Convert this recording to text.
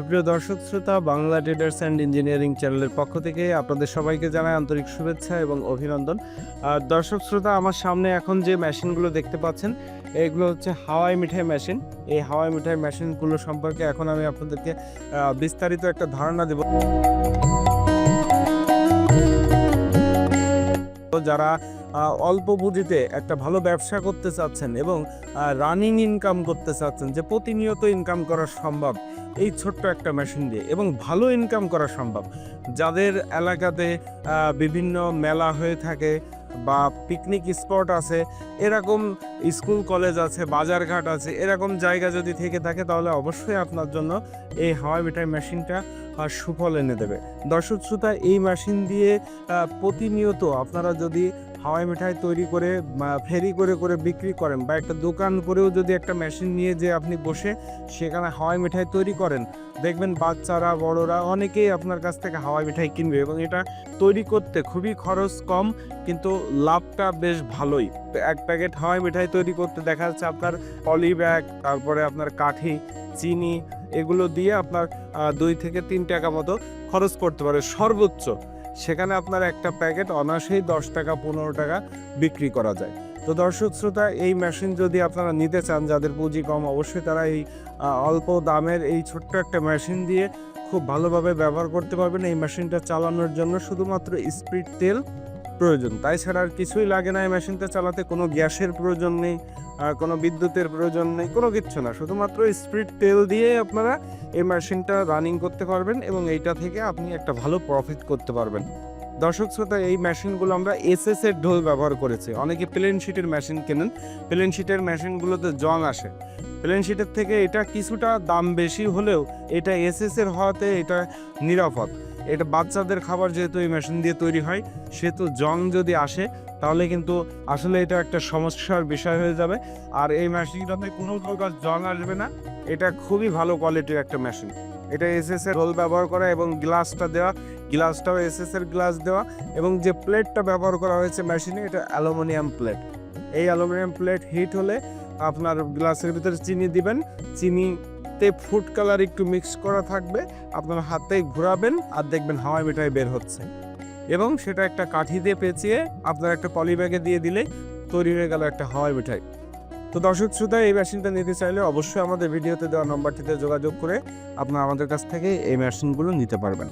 সুপ্রিয় দর্শক, শ্রোতা, বাংলা ট্রেডার্স অ্যান্ড ইঞ্জিনিয়ারিং চ্যানেলের পক্ষ থেকে আপনাদের সবাইকে জানাই আন্তরিক শুভেচ্ছা এবং অভিনন্দন। আর দর্শক, শ্রোতা, আমার সামনে এখন যে মেশিনগুলো দেখতে পাচ্ছেন, এগুলো হচ্ছে হাওয়াই মিঠাই মেশিন এই হাওয়াই মিঠাই মেশিনগুলো সম্পর্কে এখন আমি আপনাদেরকে বিস্তারিত একটা ধারণা দেব। যারা অল্প পুঁজিতে একটা ভালো ব্যবসা করতে চাচ্ছেন এবং রানিং ইনকাম করতে চাচ্ছেন, যে প্রতিনিয়ত ইনকাম করা সম্ভব, এই ছোট্ট একটা মেশিন দিয়ে এবং ভালো ইনকাম করা সম্ভব। যাদের এলাকাতে বিভিন্ন মেলা হয়ে থাকে বা পিকনিক স্পট আছে, এরকম স্কুল কলেজ আছে, বাজারঘাট আছে, এরকম জায়গা যদি থেকে থাকে তাহলে অবশ্যই আপনার জন্য এই হাওয়াই মিঠাই মেশিনটা সুফল এনে দেবে। দর্শক শ্রোতা, এই মেশিন দিয়ে প্রতিনিয়ত আপনারা যদি হাওয়াই মিঠাই তৈরি করে ফেরি করে করে বিক্রি করেন বা একটা দোকান করেও যদি একটা মেশিন নিয়ে যে আপনি বসে সেখানে হাওয়াই মিঠাই তৈরি করেন, দেখবেন বাচ্চারা, বড়রা অনেকেই আপনার কাছ থেকে হাওয়াই মিঠাই কিনবে এবং এটা তৈরি করতে খুবই খরচ কম, কিন্তু লাভটা বেশ ভালোই। এক প্যাকেট হাওয়াই মিঠাই তৈরি করতে দেখা যাচ্ছে আপনার পলি ব্যাগ তারপরে আপনার কাঠি, চিনি এগুলো দিয়ে আপনার দুই থেকে তিন টাকা মতো খরচ করতে পারে। সর্বোচ্চ সেখানে আপনার একটা প্যাকেট অনায়াসেই দশ টাকা, পনেরো টাকা বিক্রি করা যায়। তো দর্শক শ্রোতা, এই মেশিন যদি আপনারা নিতে চান, যাদের পুঁজি কম, অবশ্যই তারা এই অল্প দামের এই ছোট্ট একটা মেশিন দিয়ে খুব ভালোভাবে ব্যবহার করতে পারবেন। এই মেশিনটা চালানোর জন্য শুধুমাত্র স্পিড তেল প্রয়োজন। তাই ছাড়া আর কিছুই লাগে না এই মেশিনটা চালাতে। কোনো গ্যাসের প্রয়োজন নেই কোনো বিদ্যুতের প্রয়োজন নেই, কোনো কিচ্ছু না। শুধুমাত্র স্পিড তেল দিয়ে আপনারা এই মেশিনটা রানিং করতে পারবেন এবং এইটা থেকে আপনি একটা ভালো প্রফিট করতে পারবেন। দর্শক শ্রোতা, এই মেশিনগুলো আমরা এসএস এর ঢোল ব্যবহার করেছি। অনেকে প্লেন শিটের মেশিন কেনেন। প্লেন শিটের মেশিনগুলোতে জং আসে। প্লেন শিটের থেকে এটা কিছুটা দাম বেশি হলেও এটা এসএস এর হওয়াতে এটা নিরাপদ। এটা বাচ্চাদের খাবার যেহেতু এই মেশিন দিয়ে তৈরি হয়, সেহেতু জং যদি আসে, তাহলে কিন্তু আসলে এটা একটা সমস্যার বিষয় হয়ে যাবে। আর এই মেশিনটাতে কোনো প্রকার জং আসবে না। এটা খুবই ভালো কোয়ালিটির একটা মেশিন। এটা এসএস এর রোল ব্যবহার করা এবং গ্লাসটা দেওয়া গ্লাসটাও এসএস এর গ্লাস দেওয়া এবং যে প্লেটটা ব্যবহার করা হয়েছে মেশিনে, এটা অ্যালুমিনিয়াম প্লেট এই অ্যালুমিনিয়াম প্লেট হিট হলে আপনার গ্লাসের ভিতরে চিনি দিবেন। চিনিতে ফুড কালার একটু মিক্স করা থাকবে। আপনার হাতে ঘোরাবেন আর দেখবেন হাওয়াই মিঠাই বের হচ্ছে। এবং সেটা একটা কাঠি দিয়ে পেঁচিয়ে আপনারা একটা পলি ব্যাগে দিয়ে দিলে তৈরি হয়ে গেল একটা হাওয়াই মিঠাই। তো দর্শক শ্রোতা, এই মেশিনটা নিতে চাইলে অবশ্যই আমাদের ভিডিওতে দেওয়া নম্বরটিতে যোগাযোগ করে আপনারা আমাদের কাছ থেকে এই মেশিনগুলো নিতে পারবেন।